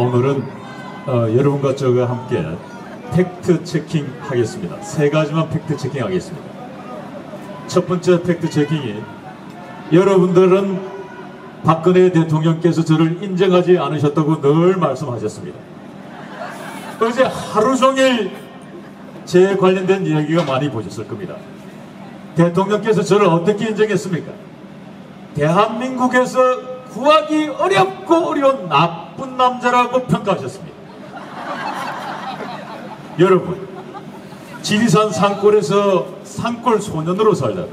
오늘은 어, 여러분과 저와 함께 팩트 체킹 하겠습니다. 세 가지만 팩트 체킹 하겠습니다. 첫 번째 팩트 체킹이 여러분들은 박근혜 대통령께서 저를 인정하지 않으셨다고 늘 말씀하셨습니다. 어제 하루 종일 제 관련된 이야기가 많이 보셨을 겁니다. 대통령께서 저를 어떻게 인정했습니까? 대한민국에서 구하기 어렵고 어려운 나쁜 남자라고 평가하셨습니다. 여러분, 지리산 산골에서 산골 소년으로 살다가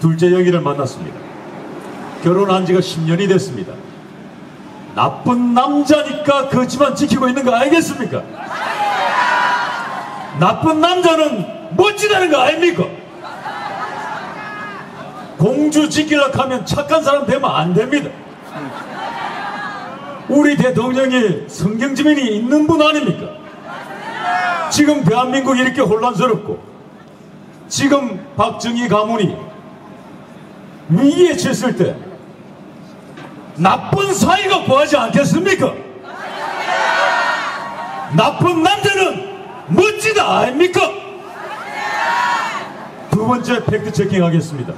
둘째 여기를 만났습니다. 결혼한 지가 10년이 됐습니다. 나쁜 남자니까 그 집안 지키고 있는 거 알겠습니까? 나쁜 남자는 멋지다는 거 아닙니까? 공주 지키려고 하면 착한 사람 되면 안 됩니다. 우리 대통령이 성경지민이 있는 분 아닙니까? 지금 대한민국이 이렇게 혼란스럽고 지금 박정희 가문이 위기에 처했을 때 나쁜 사이가 구하지 않겠습니까? 나쁜 남자는 멋지다 아닙니까? 두 번째 팩트 체킹 하겠습니다.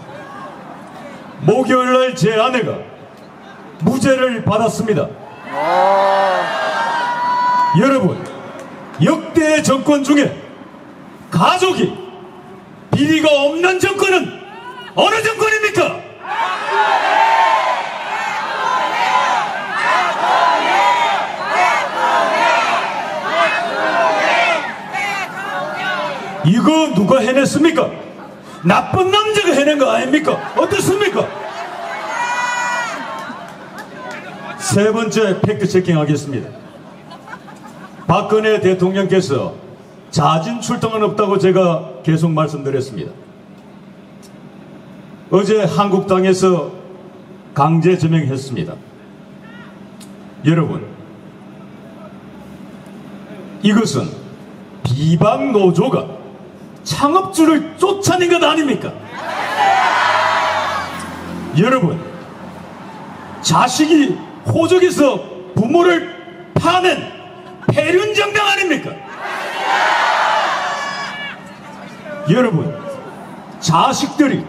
목요일 날 제 아내가 무죄를 받았습니다. 여러분, 역대 정권 중에 가족이 비리가 없는 정권은 어느 정권입니까? 이거 누가 해냈습니까? 나쁜 남자가 해낸 거 아닙니까? 어떻습니까? 세 번째 팩트 체킹 하겠습니다. 박근혜 대통령께서 자진 출동은 없다고 제가 계속 말씀드렸습니다. 어제 한국당에서 강제 제명했습니다. 여러분, 이것은 비방 노조가 창업주를 쫓아낸 것 아닙니까? 여러분, 자식이 호적에서 부모를 파는 폐륜정당 아닙니까? 여러분, 자식들이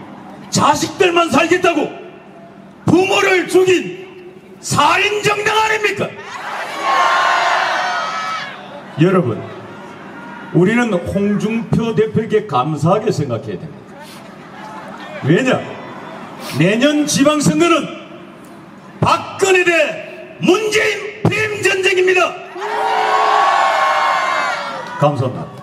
자식들만 살겠다고 부모를 죽인 살인정당 아닙니까? 여러분, 우리는 홍준표 대표에게 감사하게 생각해야 됩니다. 왜냐? 내년 지방선거는 박근혜 대 문재인 폐임 전쟁입니다. 감사합니다.